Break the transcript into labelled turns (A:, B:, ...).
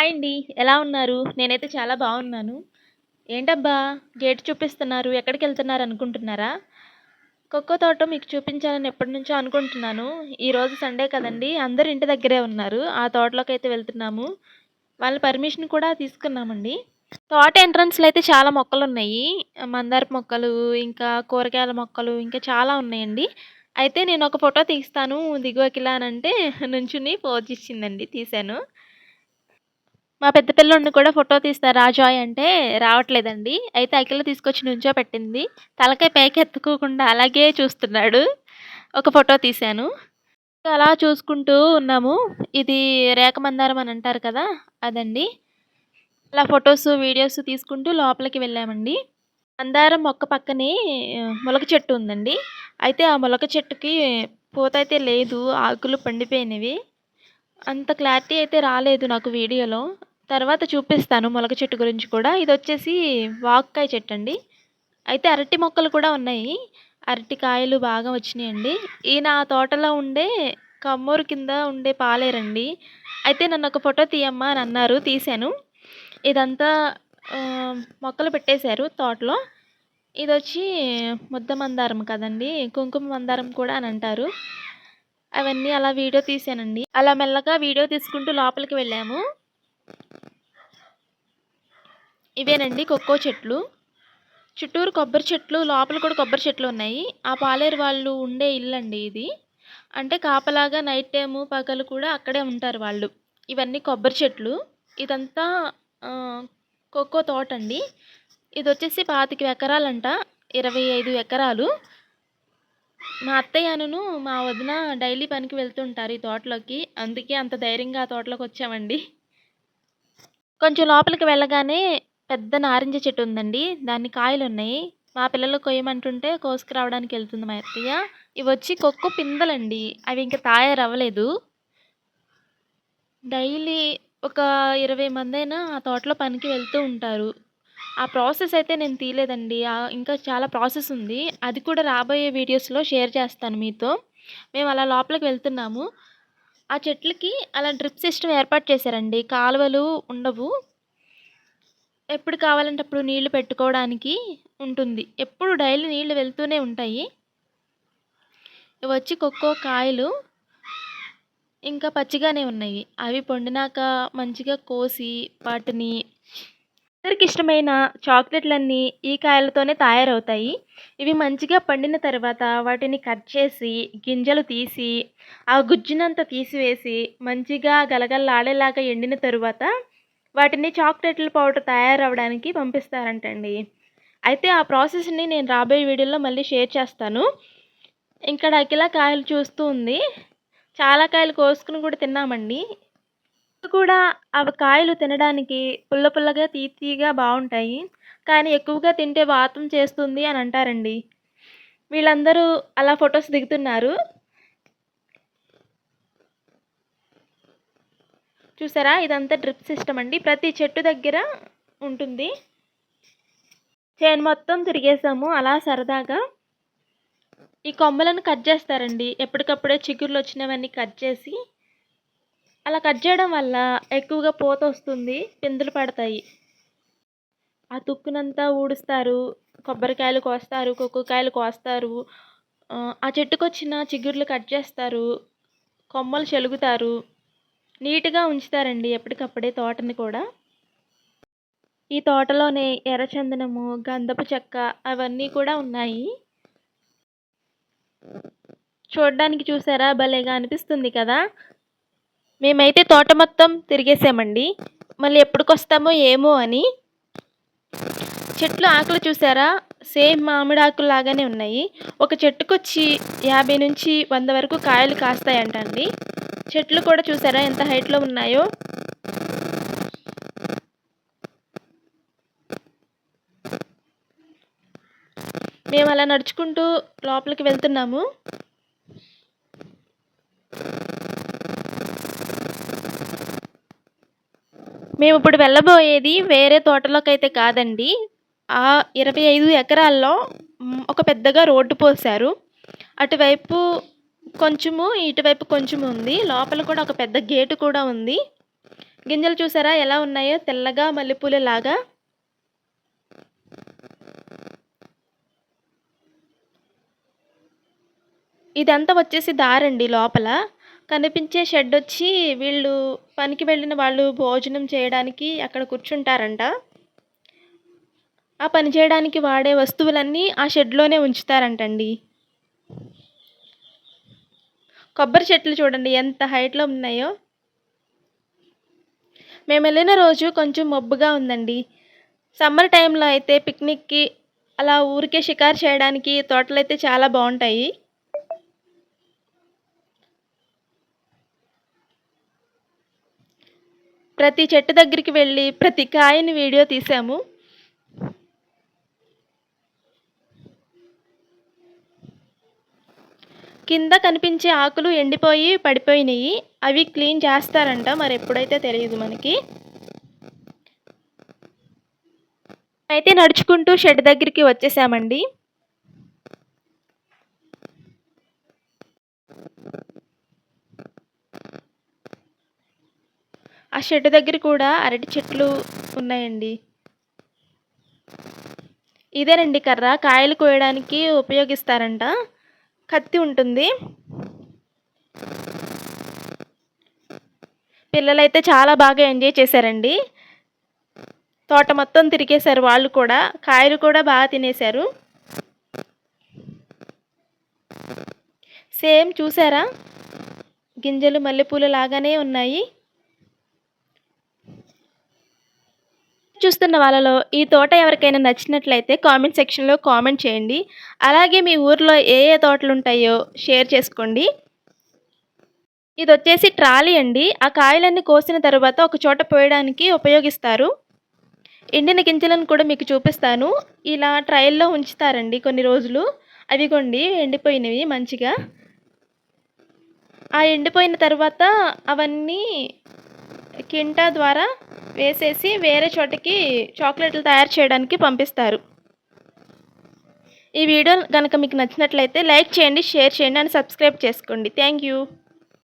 A: Hi అండి. ఎలా ఉన్నారు? నేనైతే చాలా బాగున్నాను. ఏంటబ్బా? గేట్ చూపిస్తున్నారు. ఎక్కడికి వెళ్తున్నారు అనుకుంటున్నారా? కొక్కో తోట మీకు చూపించాలని ఎప్పటి నుంచో అనుకుంటున్నాను. ఈరోజు సండే కదండి. అందరు ఇంటి దగ్గరే ఉన్నారు. ఆ తోటలోకి అయితే వెళ్తున్నాము. వాళ్ళ పర్మిషన్ కూడా తీసుకున్నామండి. తోట ఎంట్రన్స్లో అయితే చాలా మొక్కలు ఉన్నాయి మందార మొక్కలు ఇంకా కూరగాయల మొక్కలు ఇంకా చాలా ఉన్నాయండి. అయితే నేను ఒక ఫోటో తీస్తాను. దిగువకిలా అని అంటే నుంచుని పోజ్ ఇచ్చిందండి. తీశాను. మా పెద్ద పిల్లోడిని కూడా ఫోటో తీస్తారు రాజాయ్ అంటే రావట్లేదండి. అయితే అఖిల తీసుకొచ్చి నుంచో పెట్టింది. తలకాయ పైకి ఎత్తుకోకుండా అలాగే చూస్తున్నాడు. ఒక ఫోటో తీశాను. అలా చూసుకుంటూ ఉన్నాము. ఇది రేఖ మందారం అని అంటారు కదా అదండి. అలా ఫొటోస్ వీడియోస్ తీసుకుంటూ లోపలికి వెళ్ళామండి. మందారం మొక్క పక్కనే మొలక చెట్టు ఉందండి. అయితే ఆ మొలక చెట్టుకి పూత అయితే లేదు ఆకులు పండిపోయినవి. అంత క్లారిటీ అయితే రాలేదు నాకు వీడియోలో. తర్వాత చూపిస్తాను మొలక చెట్టు గురించి కూడా. ఇది వచ్చేసి వాక్కాయ చెట్టు అండి. అయితే అరటి మొక్కలు కూడా ఉన్నాయి. అరటి కాయలు బాగా వచ్చినాయండి ఈ నా తోటలో ఉండే కమ్మూరు కింద ఉండే పాలేరండి. అయితే నన్ను ఒక ఫోటో తీయమ్మా అని అన్నారు తీశాను. ఇదంతా మొక్కలు పెట్టేశారు తోటలో. ఇది వచ్చి ముద్ద మందారం కదండి కుంకుమ మందారం కూడా అని అంటారు. అవన్నీ అలా వీడియో తీసానండి అలా మెల్లగా వీడియో తీసుకుంటూ లోపలికి వెళ్ళాము. ఇవేనండి కొక్కో చెట్లు. చుట్టూరు కొబ్బరి చెట్లు లోపల కూడా కొబ్బరి చెట్లు ఉన్నాయి. ఆ పాలేరు వాళ్ళు ఉండే ఇల్లు అండి ఇది. అంటే కాపలాగా నైట్ టైము పగలు కూడా అక్కడే ఉంటారు వాళ్ళు. ఇవన్నీ కొబ్బరి చెట్లు. ఇదంతా కొక్కో తోట అండి ఇది వచ్చేసి పాతిక ఎకరాలంట. ఇరవై ఐదు ఎకరాలు. మా అత్తయ్యను మా వదిన డైలీ పనికి వెళ్తుంటారు ఈ తోటలోకి. అందుకే అంత ధైర్యంగా ఆ తోటలోకి వచ్చామండి. కొంచెం లోపలికి వెళ్ళగానే పెద్ద నారింజ చెట్టు ఉందండి. దాన్ని కాయలు ఉన్నాయి మా పిల్లలు కొయ్యమంటుంటే కోసుకురావడానికి వెళ్తుంది మా అత్తయ్య. ఇవి వచ్చి కొక్కు పిందలండి. అవి ఇంకా తయారవ్వలేదు. డైలీ ఒక ఇరవై మంది అయినా ఆ తోటలో పనికి వెళ్తూ ఉంటారు. ఆ ప్రాసెస్ అయితే నేను తీయలేదండి. ఇంకా చాలా ప్రాసెస్ ఉంది. అది కూడా రాబోయే వీడియోస్లో షేర్ చేస్తాను మీతో. మేము అలా లోపలికి వెళ్తున్నాము. ఆ చెట్లకి అలా డ్రిప్ సిస్టమ్ ఏర్పాటు చేశారండి. కాలువలు ఉండవు. ఎప్పుడు కావాలంటే అప్పుడు నీళ్ళు పెట్టుకోవడానికి ఉంటుంది. ఎప్పుడు డైలీ నీళ్ళు వెళ్తూనే ఉంటాయి. ఇవి వచ్చి కొక్కో కాయలు ఇంకా పచ్చిగానే ఉన్నాయి. అవి పండినాక మంచిగా కోసి వాటిని అందరికి ఇష్టమైన చాక్లెట్లన్నీ ఈ కాయలతోనే తయారవుతాయి. ఇవి మంచిగా పండిన తర్వాత వాటిని కట్ చేసి గింజలు తీసి ఆ గుజ్జునంతా తీసివేసి మంచిగా గలగలలాడేలాగా ఎండిన తరువాత వాటిని చాక్లెట్ల పౌడర్ తయారవడానికి పంపిస్తారంటండి. అయితే ఆ ప్రాసెస్ని నేను రాబోయే వీడియోలో మళ్ళీ షేర్ చేస్తాను. ఇక్కడ అఖిల కాయలు చూస్తూ ఉంది. చాలా కాయలు కోసుకుని కూడా తిన్నామండి. కూడా అవి కాయలు తినడానికి పుల్ల పుల్లగా తీపిగా బాగుంటాయి. కానీ ఎక్కువగా తింటే వాతం చేస్తుంది అని అంటారండి. వీళ్ళందరూ అలా ఫొటోస్ దిగుతున్నారు. చూసారా? ఇదంతా డ్రిప్ సిస్టమ్ అండి. ప్రతి చెట్టు దగ్గర ఉంటుంది. చేను మొత్తం తిరిగేసాము. అలా సరదాగా. ఈ కొమ్మలను కట్ చేస్తారండి. ఎప్పటికప్పుడే చిగుర్లు వచ్చినవన్నీ కట్ చేసి అలా కట్ చేయడం వల్ల ఎక్కువగా పూత వస్తుంది పిందులు పడతాయి. ఆ తుక్కునంతా ఊడుస్తారు కొబ్బరికాయలు కోస్తారు కొక్కుకాయలు కోస్తారు ఆ, చెట్టుకు వచ్చిన చిగుర్లు కట్ చేస్తారు కొమ్మలు చెలుగుతారు. నీట్గా ఉంచుతారండి ఎప్పటికప్పుడే తోటని కూడా. ఈ తోటలోనే ఎర్రచందనము గంధపు చెక్క అవన్నీ కూడా ఉన్నాయి. చూడడానికి చూసారా? భలేగా అనిపిస్తుంది కదా? మేమైతే తోట మొత్తం తిరిగేసామండి. మళ్ళీ ఎప్పటికొస్తామో ఏమో అని. చెట్లు ఆకులు చూసారా? సేమ్ మామిడి ఆకులు లాగానే ఉన్నాయి. ఒక చెట్టుకు వచ్చి యాభై నుంచి వంద వరకు కాయలు కాస్తాయంటండి. చెట్లు కూడా చూసారా ఎంత హైట్లో ఉన్నాయో? మేము అలా నడుచుకుంటూ లోపలికి వెళ్తున్నాము. మేము ఇప్పుడు వెళ్ళబోయేది వేరే తోటలోకి అయితే కాదండి. ఆ ఇరవై ఐదు ఎకరాల్లో ఒక పెద్దగా రోడ్డు పోశారు. అటువైపు కొంచెము ఇటువైపు కొంచెం ఉంది. లోపల కూడా ఒక పెద్ద గేటు కూడా ఉంది. గింజలు చూసారా ఎలా ఉన్నాయో? తెల్లగా మల్లెపూలలాగా. ఇదంతా వచ్చేసి దారండి లోపల. కనిపించే షెడ్ వచ్చి వీళ్ళు పనికి వెళ్ళిన వాళ్ళు భోజనం చేయడానికి అక్కడ కూర్చుంటారంట. ఆ పని చేయడానికి వాడే వస్తువులన్నీ ఆ షెడ్లోనే ఉంచుతారంటండి. కొబ్బరి చెట్లు చూడండి ఎంత హైట్లో ఉన్నాయో. మేము వెళ్ళిన రోజు కొంచెం మబ్బుగా ఉందండి. సమ్మర్ టైంలో అయితే పిక్నిక్కి అలా ఊరికే షికారు చేయడానికి తోటలు అయితే చాలా బాగుంటాయి. ప్రతి చెట్టు దగ్గరికి వెళ్ళి ప్రతి కాయని వీడియో తీసాము. కింద కనిపించే ఆకులు ఎండిపోయి పడిపోయినాయి. అవి క్లీన్ చేస్తారంట మరి ఎప్పుడైతే తెలియదు మనకి. అయితే నడుచుకుంటూ షెడ్ దగ్గరికి వచ్చేసామండి. ఆ షెడ్ దగ్గర కూడా అరటి చెట్లు ఉన్నాయండి. ఇదేనండి కర్ర. కాయలు కోయడానికి ఉపయోగిస్తారంట. కత్తి ఉంటుంది. పిల్లలైతే చాలా బాగా ఎంజాయ్ చేశారండి. తోట మొత్తం తిరిగేశారు వాళ్ళు కూడా. కాయలు కూడా బాగా తినేశారు. సేమ్ చూసారా? గింజలు మల్లెపూలు లాగానే ఉన్నాయి. చూస్తున్న వాళ్ళలో ఈ తోట ఎవరికైనా నచ్చినట్లయితే కామెంట్ సెక్షన్లో కామెంట్ చేయండి. అలాగే మీ ఊర్లో ఏ ఏ తోటలు ఉంటాయో షేర్ చేసుకోండి. ఇది వచ్చేసి ట్రాలీ అండి. ఆ కాయలన్నీ కోసిన తర్వాత ఒక చోట పోయడానికి ఉపయోగిస్తారు. ఎండిన గింజలను కూడా మీకు చూపిస్తాను. ఇలా ట్రయల్లో ఉంచుతారండి కొన్ని రోజులు. అవి కొండి ఎండిపోయినవి మంచిగా. ఆ ఎండిపోయిన తర్వాత అవన్నీ కింటా ద్వారా వేసేసి వేరే చోటకి చాక్లెట్లు తయారు చేయడానికి పంపిస్తారు. ఈ వీడియో కనుక మీకు నచ్చినట్లయితే లైక్ చేయండి షేర్ చేయండి అండ్ సబ్స్క్రైబ్ చేసుకోండి. Thank you.